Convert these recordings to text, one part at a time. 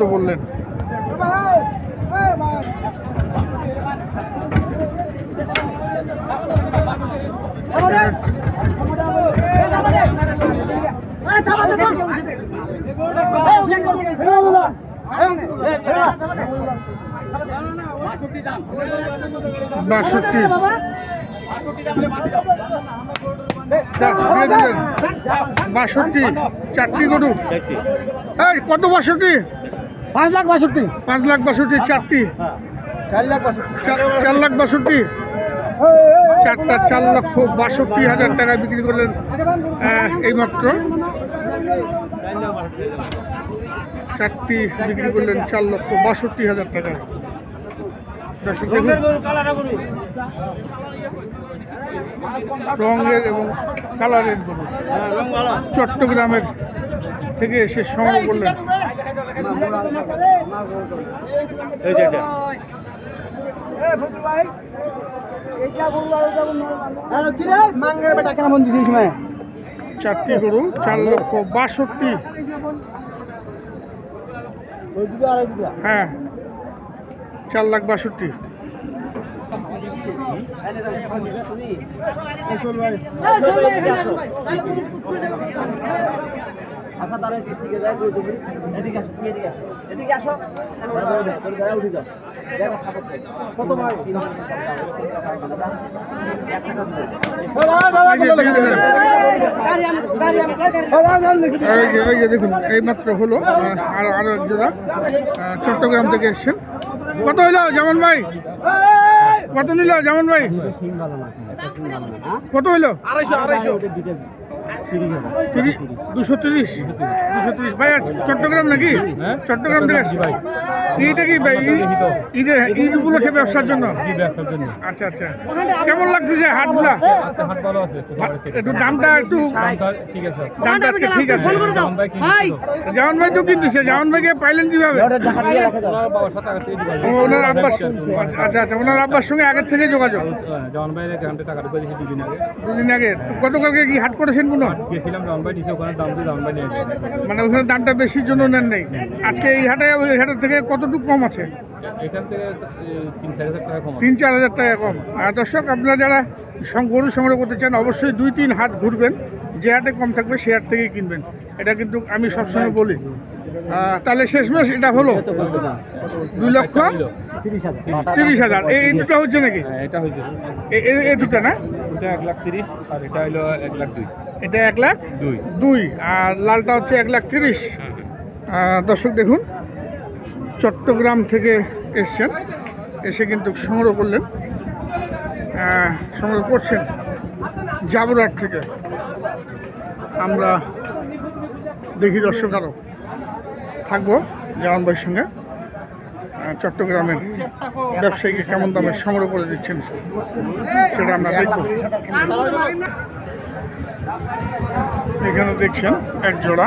কত বললেন। বাষট্টি। বাষট্টি চারটি গরু। এই কত বাষট্টি? পাঁচ লাখ বাষট্টি। পাঁচ লাখ বাষট্টি চারটি। চার লাখ বাষট্টি। চার- লাখ বাষট্টি। চারটা চার লক্ষ বাষট্টি হাজার টাকা বিক্রি করলেন এইমাত্র। চারটি বিক্রি করলেন চার লক্ষ বাষট্টি হাজার টাকা। রঙের এবং কালারের গরু। চট্টগ্রামের থেকে এসে সংগ্রহ করলেন। মাঙ্গের বেটা কেন ফোন দিছিস সময় চারটি গরু চার লক্ষ বাষট্টি। হ্যাঁ চার লাখ বাষট্টি। আচ্ছা তারা ঠিক আছে এদিকে আসো তুমি এদিকে আসো এদিকে আসো উঠে যাও কত ভাই এই যে দেখুন এইমাত্র হলো আরও আরও এক জোড়া চট্টগ্রাম থেকে এসছেন কত হইল যেমন ভাই? কত নিল যেমন ভাই কত হইল? তিরিশ দুশো তিরিশ দুশো তিরিশ। ভাই চট্টগ্রাম নাকি? চট্টগ্রাম থেকে আসছি ভাই। এইটা কি ভাই? ঈদ- ঈদে ঈদ উপলক্ষে ব্যবসার জন্য? আচ্ছা আচ্ছা। কেমন লাগতেছে হাটগুলা? একটু দামটা একটু দামটা ঠিক আছে। জামান ভাই তো কিনতেছে জামান ভাইকে পাইলেন কীভাবে? ও, ওনার আব্বার আচ্ছা আচ্ছা ওনার আব্বার সঙ্গে আগের থেকে যোগাযোগ? ভাইয়ের এখানটা টাকা ঢুকে দিয়েছি দুদিন আগে। দুদিন আগে। গতকালকে কি হাট করেছেন কোনো? গেছিলাম জওয়ান ভাই নিচে ওখানে দাম দিয়ে জওয়ান ভাই নিয়ে মানে ওখানে দামটা বেশির জন্য নেন নেই। আজকে এই হাটে ওই হাটের থেকে কতটুকু কম আছে। এখান থেকে তিন চার হাজার টাকা কম আর দর্শক আপনারা যারা গরু সংগ্রহ করতে চান অবশ্যই দুই তিন হাট ঘুরবেন। যে হাটে কম থাকবে সে হাট থেকেই কিনবেন। এটা কিন্তু আমি সবসময় বলি। তাহলে শেষমেশ এটা হলো? দুই লক্ষ? তিরিশ হাজার। এই এই দুটো হচ্ছে নাকি? হ্যাঁ এটা এ- এই দুটো না? এটা এক লাখ তিরিশ আর এটা হলো এক লাখ দুই। এটা এক লাখ দুই। দুই। আর লালটা হচ্ছে এক লাখ তিরিশ। দর্শক দেখুন। চট্টগ্রাম থেকে এসছেন। এসে কিন্তু সংগ্রহ করলেন সংগ্রহ করছেন জাবুরহাট থেকে। আমরা দেখি দর্শক আরও থাকব জামান ভাইয়ের সঙ্গে। চট্টগ্রামের ব্যবসায়ীকে কেমন দামে সংগ্রহ করে দিচ্ছেন সেটা আমরা দেখব। এখানে দেখছেন এক জোড়া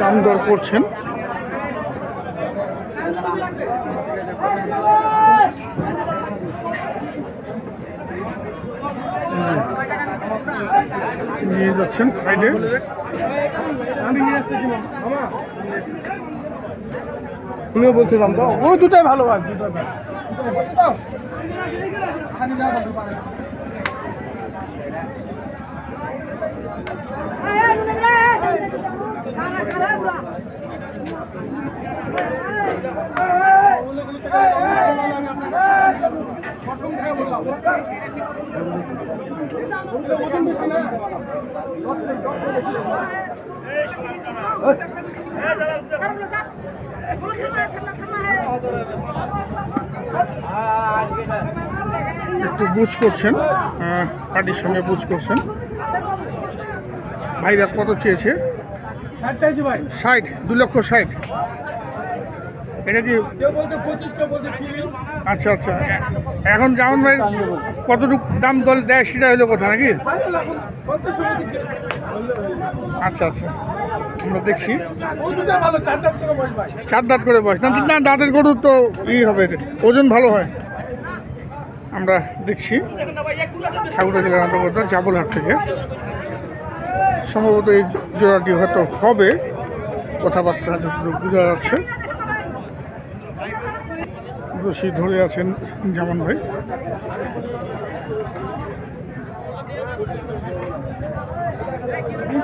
দাম দর করছেন। নিয়ে যাচ্ছেন সাইডে। তুমিও বলছিলাম তো ওই দুটাই ভালো ভাই দুটাই ভালো। একটু বুঝ করছেন পার্টির সঙ্গে বুঝ করছেন। ভাইরা কত চেয়েছে? ষাট দু লক্ষ ষাট। এটা কি পঁচিশ আচ্ছা আচ্ছা। এখন যেমন ভাই কতটুকু দাম দল দেয় সেটা হলো কথা নাকি? আচ্ছা আচ্ছা। আমরা দেখছি। চার দাঁত করে বয়স। না না, দাঁতের গরু তো ই হবে, ওজন ভালো হয়। আমরা দেখছি। ঠাকুরা জেলার অন্তর্গত জাবলহাট থেকে। সম্ভবত এই জোড়াটি হয়তো হবে। কথাবার্তা যতটুকু বোঝা যাচ্ছে। রশি ধরে আছেন জামান ভাই। এই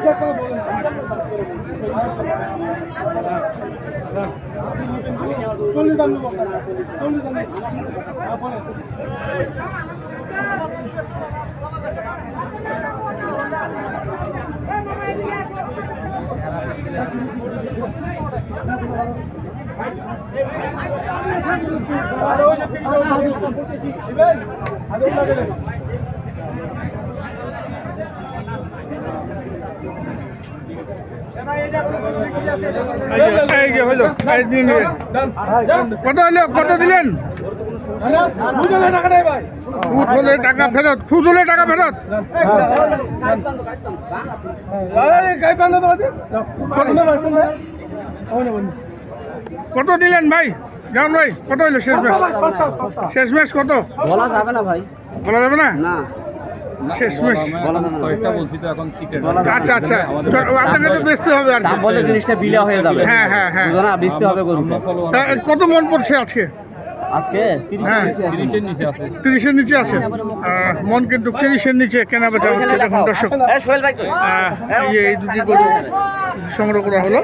দিন কত হলো কত দিলেন হলে টাকা ফেরত খুদ হলে টাকা ফেরত কত দিলেন ভাই? জান ভাই কত হইল শেষ ম্যাচ? শেষ ম্যাচ কত? বলা যাবে না ভাই। বলা যাবে না? না। শেষ ম্যাচ। কয়েকটা বলছি তো এখন সিটের আচ্ছা আচ্ছা। আপনাকে তো বেচতে হবে আর দাম কি। জিনিসটা বিলা হয়ে যাবে। হ্যাঁ, হ্যাঁ, হ্যাঁ। না বেচতে হবে গরু কত মন পড়ছে আজকে? হ্যাঁ। তিরিশের নিচে আছে। মন কিন্তু তিরিশের নিচে কেনা বেচা হচ্ছে দেখুন দর্শক। এই দুটি গরু সংগ্রহ করা হলো।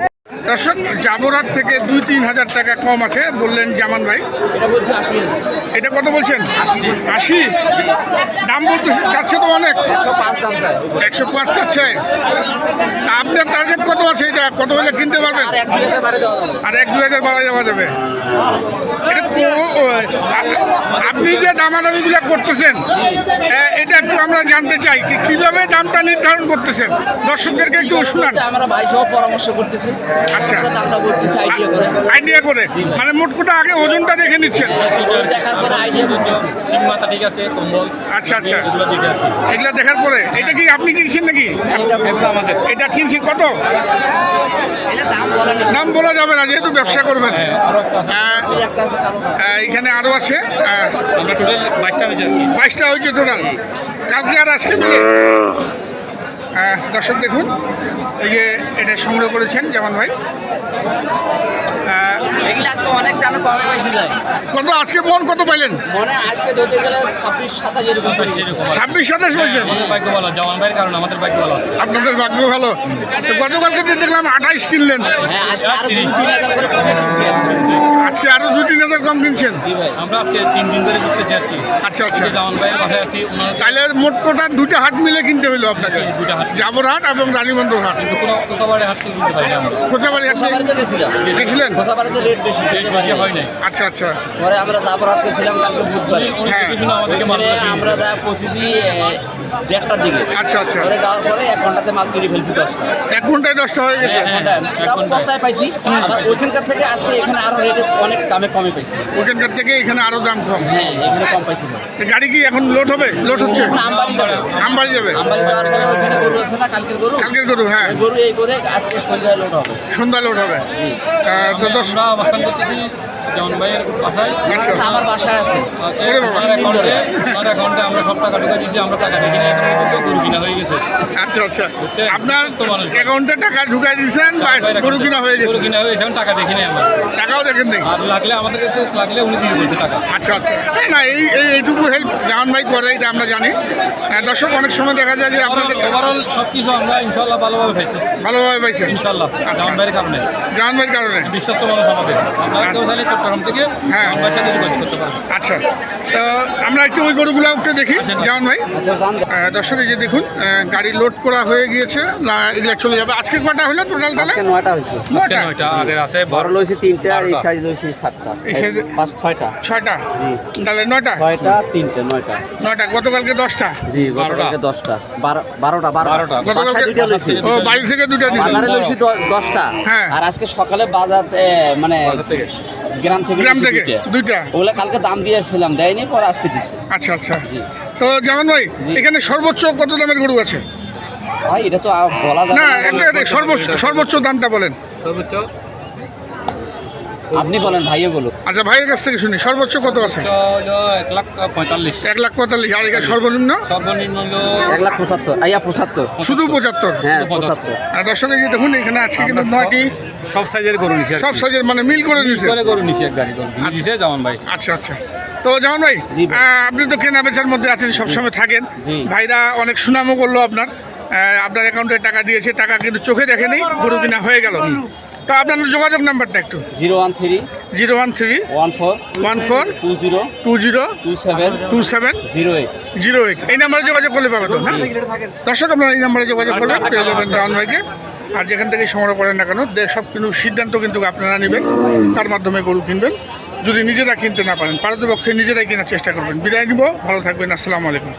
দর্শক জাবরার থেকে দুই তিন হাজার টাকা কম আছে বললেন জামান ভাই। এটা কত বলছেন? আশি দাম বলতে চাচ্ছে তো অনেক। একশো পাঁচ চাচ্ছে। তা আপনার টার্গেট কত আছে এটা? কত হলে কিনতে পারবেন? আর এক দুই হাজার বাড়ি যাওয়া যাবে। আপনি যে দামাদামিগুলো করতেছেন এটা একটু আমরা জানতে চাই কীভাবে দামটা নির্ধারণ করতেছেন? দর্শকদেরকে একটু শুনান। আমরা ভাই সহ পরামর্শ করতেছি। আমরা দামটা বলতেছি আইডিয়া করে। আইডিয়া করে। মানে মোট কথা আগে ওজনটা দেখে নিচ্ছেন? দেখার পরে আইডিয়া করতেছি। সিং মাথা ঠিক আছে কম্বল। আচ্ছা আচ্ছা। এগুলো দেখে দেখার পরে। এটা কি আপনি কিনছেন নাকি? আমাদের। এটা কিনছেন? কত? এটা দাম বলা বলা যাবে না যেহেতু ব্যবসা করবেন। হ্যাঁ। আহ, এখানে আরও আছে। আহ, আমরা টোটাল বাইশটা কি। হয়েছে টোটাল কালকে আর আজকে মিলে আহ, দর্শক দেখুন এই যে এটা সংগ্রহ করেছেন যেমন ভাই। এগুলো আজকে অনেক দামে কমে পাইছি কত আজকে মন কত পাইলেন? মনে আজকে ধরতে গেলে ছাব্বিশ সাতাশ এরকম সাতাশ এরকম আর কি। ছাব্বিশ সাতাশ বলছেন? আমাদের ভাগ্য ভালো জওয়ান ভাইয়ের কারণে আমাদের ভাগ্য ভালো আপনাদের ভাগ্য ভালো। গতকালকে তো দেখলাম আঠাইশ কিনলেন। হ্যাঁ আজকে আরও দুই তিন হাজার কমে কিনছেন? আমরা আজকে তিন দিন ধরে ঘুরতেছি আর কি। আচ্ছা আচ্ছা। জওয়ান ভাইয়ের বাসায় আছি তাহলে মোট কোটা দুইটা হাট মিলে কিনতে হইল আপনাকে? দুইটা হাট জাবর হাট এবং রানীবন্দর হাট। কিন্তু কোনো কোসাবাড়ি হাট কিনতে পারি আমরা। খোঁচাবাড়ি হাট খোসাবাড়িতে গেছিলাম। গেছিলেন রেট বেশি রেট বেশি হয় নাই। আচ্ছা আচ্ছা। পরে আমরা তারপর কালকে বুধবারে। হ্যাঁ। আমরা যা পৌঁছেছি দেড়টার দিকে। আচ্ছা আচ্ছা। পরে যাওয়ার পরে এক ঘন্টাতে মাল কিনে ফেলছি দশটা। এক ঘন্টায় দশটা হয়ে গেছে? হ্যাঁ, পাইছি। আবার ওইখানকার থেকে আজকে এখানে আরও রেটে অনেক দামে কমে পাইছি। ওখানকার থেকে এখানে আরও দাম কম? হ্যাঁ এখানে কম পাইছি। গাড়ি কি এখন লোড হবে? লোড হচ্ছে? এখন আমবাড়ি যাবে। আমবাড়ি যাবে? আমবাড়ি যাওয়ার ওখানে গরু আছে না কালকের গরু? কালকের গরু হ্যাঁ। গরু এই করে আজকে সন্ধ্যায় লোড হবে। সন্ধ্যা লোড হবে। জি। তো দশ আমরা অবস্থান করতেছি। জওয়ান ভাইয়ের বাসায় আচ্ছা আমার বাসায় আছে। আচ্ছা। ওনার অ্যাকাউন্টে ওনার অ্যাকাউন্টে আমরা সব টাকা ঢুকে দিয়েছি আমরা টাকা দেখি না এখন পর্যন্ত গরু কিনা হয়ে গেছে। আচ্ছা আচ্ছা। বুঝছেন? আপনার সুস্থ মানুষ। অ্যাকাউন্টে টাকা ঢুকাই দিয়েছেন গরু কিনা হয়ে গরু গেছে কিনা হয়ে এখন টাকা দেখি নাই আমরা। টাকাও দেখেন দেখি আর লাগলে আমাদের কাছে লাগলে উনি দিয়ে বলছে টাকা। আচ্ছা আচ্ছা। হ্যাঁ, না এই এই এইটুকু হেল্প জাহান ভাই করে এটা আমরা জানি। আহ, দর্শক অনেক সময় দেখা যায় যে আপনাদের ওভারঅল সব কিছু আমরা ইনশাল্লাহ ভালোভাবে পাইছি। ভালোভাবে পাইছেন? ইনশাল্লাহ জাওয়ান ভাইয়ের কারণে। জাহান ভাইয়ের কারণে? বিশ্বস্ত মানুষ আমাদের। আপনারা কেউ চাইলে থেকে হ্যাঁ। আমার সাথে যোগাযোগ করতে পারবেন আচ্ছা। তো আমরা একটু ওই গরুগুলো একটু দেখি। আসেন। জামান ভাই। আচ্ছা দর্শক এই যে দেখুন গাড়ি লোড করা হয়ে গিয়েছে। না এগুলো চলে যাবে। আজকে কটা হলো টোটাল তাহলে? আজকে নয়টা হয়েছে। নটা ওইটা আগের আছে বড় লইছি তিনটা আর এই সাইজ লইছি সাতটা। এই size- পাঁচ ছয়টা। ছয়টা? জি। তাহলে নয়টা? ছয়টা তিনটে নয়টা। নয়টা? গতকালকে দশটা? জি। গতকালকে দশটা। বারো বারোটা বারোটা। গতকালকে লইছি। ও বাড়ি থেকে দুটা দিয়েছে বাজারে লইছি দশটা। হ্যাঁ। আর আজকে সকালে মানে বাজার থেকে। গ্রাম থেকে গ্রাম থেকে? দুইটা। ওগুলো কালকে দাম দিয়েছিলাম দেয়নি পরে আজকে দিছে। আচ্ছা আচ্ছা। জি। তো যেমন ভাই এখানে সর্বোচ্চ কত দামের গরু আছে? ভাই এটা তো বলা যায় না সর্বোচ্চ সর্বোচ্চ দামটা বলেন। সর্বোচ্চ আপনি বলেন ভাইও বলুন আচ্ছা ভাইয়ের কাছ থেকে শুনি সর্বোচ্চ কত আছে? এক লাখ পঁয়তাল্লিশ। এক লাখ পঁয়তাল্লিশ আর এখানে সর্বনিম্ন? সর্বনিম্ন হলো এক লাখ পঁচাত্তর আইয়া পঁচাত্তর। শুধু পঁচাত্তর? হ্যাঁ পঁচাত্তর। আর দর্শক যে দেখুন এখানে আজকে কিন্তু নয়টি সব সাইজের গরু নিছি সব সাইজের মানে মিল করে নিয়েছে করে গরু নিছি এক গাড়ি গরু। দিছে জামান ভাই। আচ্ছা আচ্ছা। তো যেমন ভাই আপনি তো কেনা বেচার মধ্যে আছেন সবসময় থাকেন। ভাইরা অনেক সুনামও করল আপনার। আপনার অ্যাকাউন্টে টাকা দিয়েছে টাকা কিন্তু চোখে দেখেনি গরু কিনা হয়ে গেল। তো আপনার যোগাযোগ নাম্বারটা একটু। Zero one three zero one three one four one four two zero two zero two seven two seven zero eight. Zero eight. এই নাম্বারে যোগাযোগ করলে পাবে তো হ্যাঁ? দর্শক আপনারা এই নাম্বারে যোগাযোগ করবেন পেয়ে যাবেন জাহান ভাইকে। আর যেখান থেকে সংগ্রহ করেন না কেন সব কিন্তু সিদ্ধান্ত কিন্তু আপনারা নেবেন। তার মাধ্যমে গরু কিনবেন। যদি নিজেরা কিনতে না পারেন পারতপক্ষে নিজেরাই কেনার চেষ্টা করবেন। বিদায় নিব ভালো থাকবেন আসসালামু আলাইকুম।